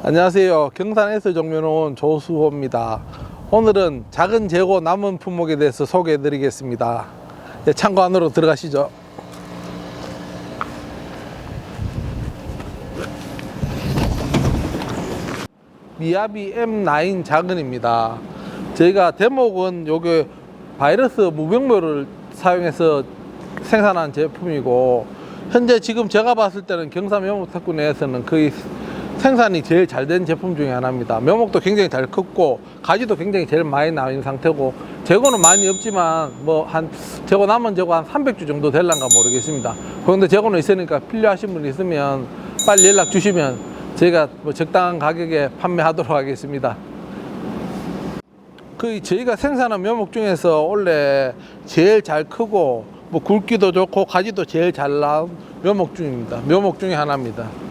안녕하세요. 경산에서 종묘는 조수호입니다. 오늘은 작은 재고 남은 품목에 대해서 소개해 드리겠습니다. 네, 창고 안으로 들어가시죠. 미야비 M9 작은입니다. 저희가 대목은 요게 바이러스 무병묘를 사용해서 생산한 제품이고 현재 지금 제가 봤을 때는 경산 묘목탁구 내에서는 거의 생산이 제일 잘 된 제품 중에 하나입니다. 묘목도 굉장히 잘 컸고 가지도 굉장히 제일 많이 나와 상태고 재고는 많이 없지만 뭐 한 재고 남은 재고 한 300주 정도 될란가 모르겠습니다. 그런데 재고는 있으니까 필요하신 분 있으면 빨리 연락 주시면 저희가 뭐 적당한 가격에 판매하도록 하겠습니다. 그 저희가 생산한 묘목 중에서 원래 제일 잘 크고 뭐 굵기도 좋고 가지도 제일 잘 나온 묘목 중입니다. 묘목 중에 하나입니다.